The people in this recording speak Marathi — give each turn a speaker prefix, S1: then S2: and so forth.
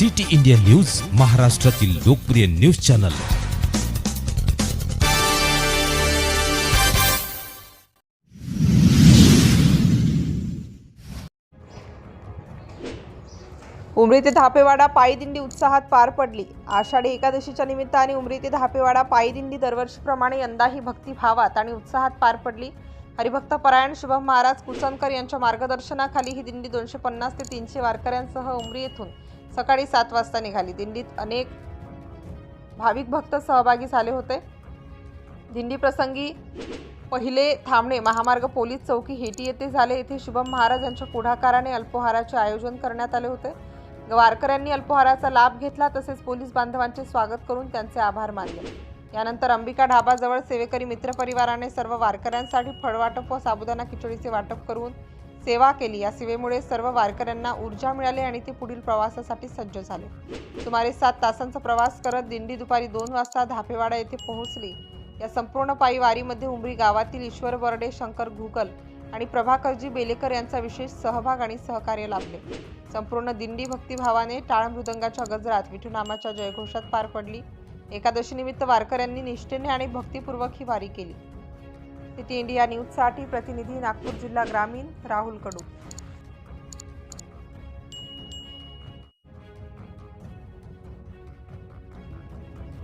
S1: सिटी इंडिया न्यूज महाराष्ट्रातील लोकप्रिय न्यूज चॅनल.
S2: उमरी ते धापेवाडा पायी दिंडी उत्साहात पार पडली. आषाढी एकादशीच्या निमित्ताने उमरी ते धापेवाडा पायी दिंडी दरवर्षीप्रमाणे यंदाही भक्तिभावात आणि उत्साहात पार पडली. हरिभक्त परायण शुभम महाराज कुसनकर यांच्या मार्गदर्शनाखाली ही दिंडी दोनशे पन्नास ते तीनशे वारकऱ्यांसह उमरी येथून सकाळी सात वाजता निघाली. दिंडीत अनेक भाविक भक्त सहभागी झाले होते. दिंडी प्रसंगी पहिले थांबणे महामार्ग पोलीस चौकी हेटी येथे झाले. येथे शुभम महाराज यांच्या पुढाकाराने अल्पोहाराचे आयोजन करण्यात आले होते. वारकऱ्यांनी अल्पोहाराचा लाभ घेतला. तसेच पोलीस बांधवांचे स्वागत करून त्यांचे आभार मानले. यानंतर अंबिका ढाबाजवळ सेवेकरी मित्रपरिवाराने सर्व वारकऱ्यांसाठी फळवाटप व साबुदाणा खिचडीचे वाटप करून सेवा केली. या सेवेमुळे सर्व वारकऱ्यांना ऊर्जा मिळाली आणि ते पुढील प्रवासासाठी सज्ज झाले. सुमारे सात तासांचा प्रवास करत दिंडी दुपारी दोन वाजता धापेवाडा येथे पोहोचली. या संपूर्ण पायी वारीमध्ये उमरी गावातील ईश्वर बर्डे शंकर घुगल आणि प्रभाकरजी बेलेकर यांचा विशेष सहभाग आणि सहकार्य लाभले. संपूर्ण दिंडी भक्तिभावाने टाळ मृदंगाच्या गजरात विठुनामाच्या जयघोषात पार पडली. एकादशीनिमित्त वारकऱ्यांनी निष्ठेने आणि भक्तिपूर्वक ही वारी केली. सिटी इंडिया न्यूजसाठी प्रतिनिधी नागपूर जिल्हा ग्रामीण राहुल कडू.